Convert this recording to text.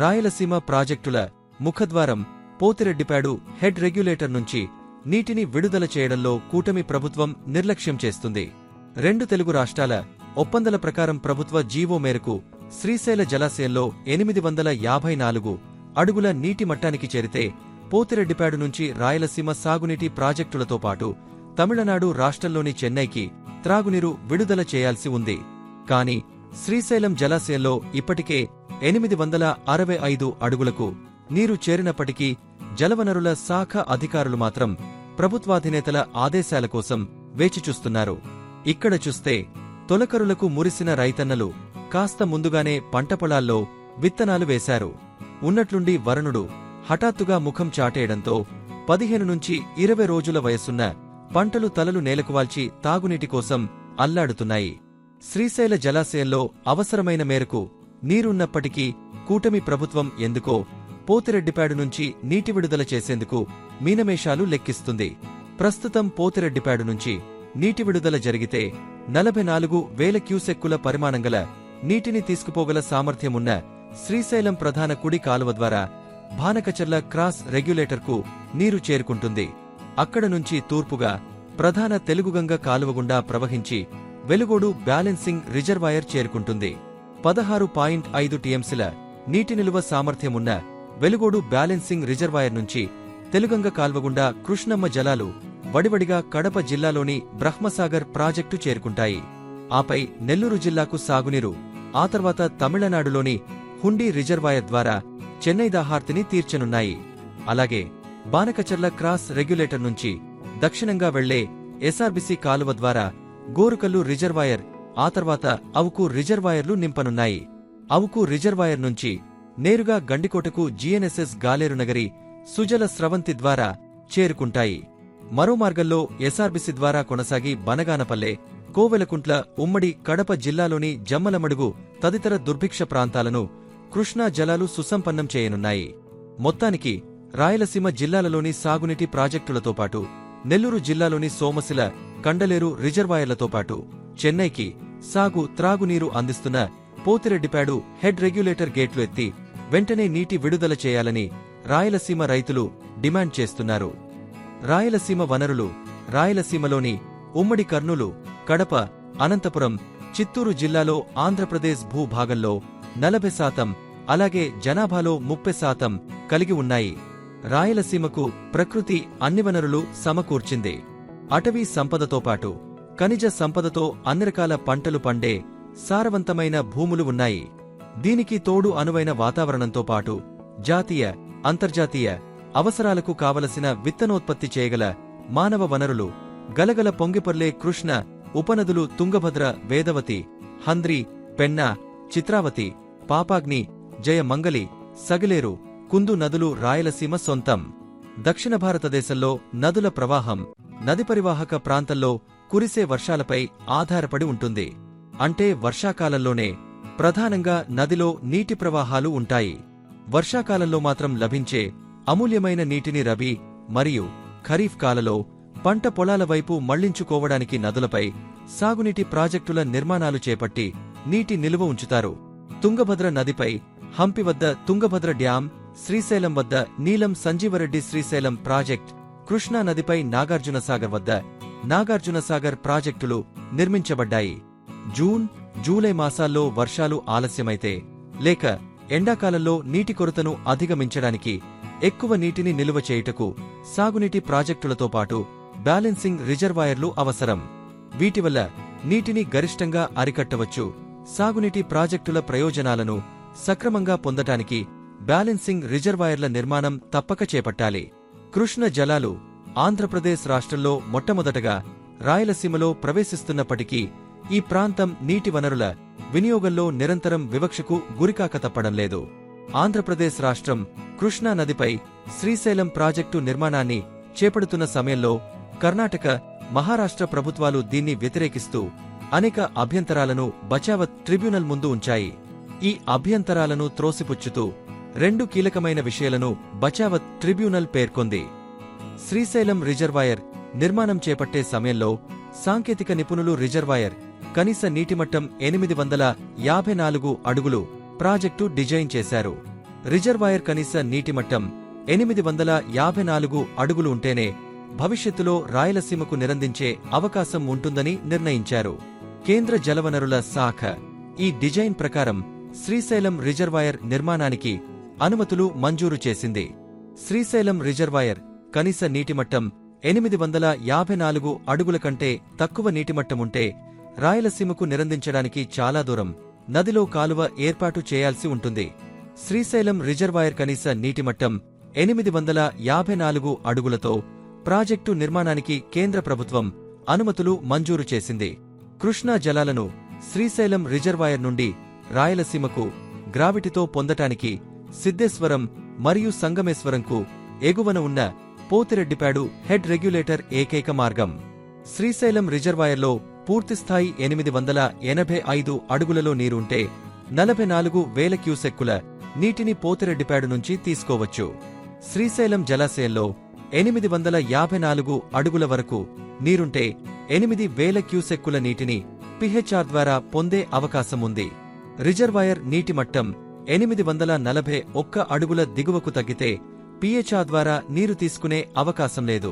రాయలసీమ ప్రాజెక్టుల ముఖద్వారం Pothireddypadu head regulator నుంచి నీటిని విడుదల చేయడంలో కూటమి ప్రభుత్వం నిర్లక్ష్యం చేస్తుంది. రెండు తెలుగు రాష్ట్రాల ఒప్పందల ప్రకారం ప్రభుత్వ జీవో మేరకు శ్రీశైల జలాశయంలో ఎనిమిది వందల యాభై నాలుగు అడుగుల నీటి మట్టానికి చేరితే పోతిరెడ్డిపాడు నుంచి రాయలసీమ సాగునీటి ప్రాజెక్టులతో పాటు తమిళనాడు రాష్ట్రంలోని చెన్నైకి త్రాగునీరు విడుదల చేయాల్సి ఉంది. కాని శ్రీశైలం జలాశయంలో ఇప్పటికే ఎనిమిది వందల అరవై ఐదు అడుగులకు నీరు చేరినప్పటికీ జలవనరుల శాఖ అధికారులు మాత్రం ప్రభుత్వాధినేతల ఆదేశాల కోసం వేచిచూస్తున్నారు ఇక్కడ చూస్తే తొలకరులకు మురిసిన రైతన్నలు కాస్త ముందుగానే పంట పొలాల్లో విత్తనాలు వేశారు. ఉన్నట్లుండి వరుణుడు హఠాత్తుగా ముఖం చాటేయడంతో పదిహేను నుంచి ఇరవై రోజుల వయసున్న పంటలు తలలు నేలకువాల్చి తాగునీటి కోసం అల్లాడుతున్నాయి. శ్రీశైల జలాశయంలో అవసరమైన మేరకు నీరున్నప్పటికీ కూటమి ప్రభుత్వం ఎందుకో పోతిరెడ్డిపాడు నుంచి నీటి విడుదల చేసేందుకు మీనమేషాలు లెక్కిస్తుంది. ప్రస్తుతం పోతిరెడ్డిపాడు నుంచి నీటి విడుదల జరిగితే నలభై నాలుగు వేల క్యూసెక్కుల పరిమాణం గల నీటిని తీసుకుపోగల సామర్థ్యమున్న శ్రీశైలం ప్రధాన కుడి కాలువ ద్వారా భానకచర్ల క్రాస్ రెగ్యులేటర్కు నీరు చేరుకుంటుంది. అక్కడ నుంచి తూర్పుగా ప్రధాన తెలుగుగంగ కాలువ గుండా ప్రవహించి వెలుగోడు బ్యాలెన్సింగ్ రిజర్వాయర్ చేరుకుంటుంది. పదహారు పాయింట్ ఐదు టీఎంసీల నీటి నిలువ సామర్థ్యమున్న వెలుగోడు బ్యాలెన్సింగ్ రిజర్వాయర్ నుంచి తెలుగంగ కాల్వగుండా కృష్ణమ్మ జలాలు వడివడిగా కడప జిల్లాలోని బ్రహ్మసాగర్ ప్రాజెక్టు చేరుకుంటాయి. ఆపై నెల్లూరు జిల్లాకు సాగునీరు ఆ తర్వాత తమిళనాడులోని హుండీ రిజర్వాయర్ ద్వారా చెన్నై దాహార్తిని తీర్చనున్నాయి. అలాగే బానకచర్ల క్రాస్ రెగ్యులేటర్ నుంచి దక్షిణంగా వెళ్ళే ఎస్ఆర్బిసి కాలువ ద్వారా గోరుకల్లు రిజర్వాయర్ ఆ తర్వాత అవుకు రిజర్వాయర్లు నింపనున్నాయి. అవుకు రిజర్వాయర్ నుంచి నేరుగా గండికోటకు జీఎన్ఎస్ఎస్ గాలేరు నగరి సుజల స్రవంతి ద్వారా చేరుకుంటాయి. మరో మార్గంలో ఎస్ఆర్బిసి ద్వారా కొనసాగి బనగానపల్లె కోవెలకుంట్ల ఉమ్మడి కడప జిల్లాలోని జమ్మలమడుగు తదితర దుర్భిక్ష ప్రాంతాలను కృష్ణా జలాలు సుసంపన్నం చేయనున్నాయి. మొత్తానికి రాయలసీమ జిల్లాలలోని సాగునీటి ప్రాజెక్టులతో పాటు నెల్లూరు జిల్లాలోని సోమశిల కండలేరు రిజర్వాయర్లతో పాటు చెన్నైకి సాగు త్రాగునీరు అందిస్తున్న పోతిరెడ్డిపాడు హెడ్ రెగ్యులేటర్ గేట్లు ఎత్తి వెంటనే నీటి విడుదల చేయాలని రాయలసీమ రైతులు డిమాండ్ చేస్తున్నారు. రాయలసీమ వనరులు రాయలసీమలోని ఉమ్మడి కర్నూలు కడప అనంతపురం చిత్తూరు జిల్లాలో ఆంధ్రప్రదేశ్ భూభాగంలో నలభై శాతం అలాగే జనాభాలో ముప్పై శాతం కలిగి ఉన్నాయి. రాయలసీమకు ప్రకృతి అన్ని వనరులు సమకూర్చింది. అటవీ సంపదతో పాటు ఖనిజ సంపదతో అన్ని రకాల పంటలు పండే సారవంతమైన భూములు ఉన్నాయి. దీనికి తోడు అనువైన వాతావరణంతో పాటు జాతీయ అంతర్జాతీయ అవసరాలకు కావలసిన విత్తనోత్పత్తి చేయగల మానవ వనరులు గలగల పొంగిపర్లే కృష్ణ ఉపనదులు తుంగభద్ర వేదవతి హంద్రి పెన్న చిత్రావతి పాపాగ్ని జయమంగలి సగిలేరు కుందు నదులు రాయలసీమ సొంతం. దక్షిణ భారతదేశంలో నదుల ప్రవాహం నది పరివాహక ప్రాంతంలో కురిసే వర్షాలపై ఆధారపడి ఉంటుంది. అంటే వర్షాకాలంలోనే ప్రధానంగా నదిలో నీటి ప్రవాహాలు ఉంటాయి. వర్షాకాలంలో మాత్రం లభించే అమూల్యమైన నీటిని రబీ మరియు ఖరీఫ్ కాలలో పంట పొలాల వైపు మళ్ళించుకోవడానికి నదులపై సాగునీటి ప్రాజెక్టుల నిర్మాణాలు చేపట్టి నీటి నిలువ ఉంచుతారు. తుంగభద్ర నదిపై హంపి వద్ద తుంగభద్ర డ్యాం శ్రీశైలం వద్ద నీలం సంజీవరెడ్డి శ్రీశైలం ప్రాజెక్ట్ కృష్ణా నదిపై నాగార్జునసాగర్ వద్ద నాగార్జునసాగర్ ప్రాజెక్టులు నిర్మించబడ్డాయి. జూన్ జూలై మాసాల్లో వర్షాలు ఆలస్యమైతే లేక ఎండాకాలంలో నీటి కొరతను అధిగమించడానికి ఎక్కువ నీటిని నిలువ చేయుటకు సాగునీటి ప్రాజెక్టులతో పాటు బ్యాలెన్సింగ్ రిజర్వాయర్లు అవసరం. వీటివల్ల నీటిని గరిష్టంగా అరికట్టవచ్చు. సాగునీటి ప్రాజెక్టుల ప్రయోజనాలను సక్రమంగా పొందటానికి బ్యాలెన్సింగ్ రిజర్వాయర్ల నిర్మాణం తప్పక చేపట్టాలి. కృష్ణ జలాలు ఆంధ్రప్రదేశ్ రాష్ట్రంలో మొట్టమొదటగా రాయలసీమలో ప్రవేశిస్తున్నప్పటికీ ఈ ప్రాంతం నీటి వనరుల వినియోగంలో నిరంతరం వివక్షకు గురికాక తప్పడం లేదు. ఆంధ్రప్రదేశ్ రాష్ట్రం కృష్ణా నదిపై శ్రీశైలం ప్రాజెక్టు నిర్మాణాన్ని చేపడుతున్న సమయంలో కర్ణాటక మహారాష్ట్ర ప్రభుత్వాలు దీన్ని వ్యతిరేకిస్తూ అనేక అభ్యంతరాలను బచావత్ ట్రిబ్యునల్ ముందు ఉంచాయి. ఈ అభ్యంతరాలను త్రోసిపుచ్చుతూ రెండు కీలకమైన విషయాలను బచావత్ ట్రిబ్యునల్ పేర్కొంది. శ్రీశైలం రిజర్వాయర్ నిర్మాణం చేపట్టే సమయంలో సాంకేతిక నిపుణులు రిజర్వాయర్ కనీస నీటిమట్టం ఎనిమిది వందల యాభై నాలుగు అడుగులు ప్రాజెక్టు డిజైన్ చేశారు. రిజర్వాయర్ కనీస నీటిమట్టం ఎనిమిది వందల యాభై నాలుగు అడుగులు ఉంటేనే భవిష్యత్తులో రాయలసీమకు నిరందించే అవకాశం ఉంటుందని నిర్ణయించారు. కేంద్ర జలవనరుల శాఖ ఈ డిజైన్ ప్రకారం శ్రీశైలం రిజర్వాయర్ నిర్మాణానికి అనుమతులు మంజూరు చేసింది. శ్రీశైలం రిజర్వాయర్ కనీస నీటిమట్టం ఎనిమిది వందల యాభై నాలుగు అడుగుల కంటే తక్కువ నీటిమట్టం ఉంటే రాయలసీమకు నిరందించడానికి చాలా దూరం నదిలో కాలువ ఏర్పాటు చేయాల్సి ఉంటుంది. శ్రీశైలం రిజర్వాయర్ కనీస నీటిమట్టం ఎనిమిది వందల యాభై నాలుగు అడుగులతో ప్రాజెక్టు నిర్మాణానికి కేంద్ర ప్రభుత్వం అనుమతులు మంజూరు చేసింది. కృష్ణా జలాలను శ్రీశైలం రిజర్వాయర్ నుండి రాయలసీమకు గ్రావిటీతో పొందటానికి సిద్ధేశ్వరం మరియు సంగమేశ్వరంకు ఎగువన ఉన్న పోతిరెడ్డిపాడు హెడ్ రెగ్యులేటర్ ఏకైక మార్గం. శ్రీశైలం రిజర్వాయర్లో పూర్తిస్థాయి ఎనిమిది వందల ఎనభై ఐదు అడుగులలో నీరుంటే నలభై నాలుగు వేల క్యూసెక్కుల నీటిని పోతిరెడ్డిపాడు నుంచి తీసుకోవచ్చు. శ్రీశైలం జలాశయంలో ఎనిమిది వందల యాభై నాలుగు అడుగుల వరకు నీరుంటే ఎనిమిది వేల క్యూసెక్కుల నీటిని పిహెచ్ఆర్ ద్వారా పొందే అవకాశం ఉంది రిజర్వాయర్ నీటి మట్టం ఎనిమిది వందల నలభై ఒక్క అడుగుల దిగువకు తగ్గితే పిహెచ్ఆర్ ద్వారా నీరు తీసుకునే అవకాశం లేదు.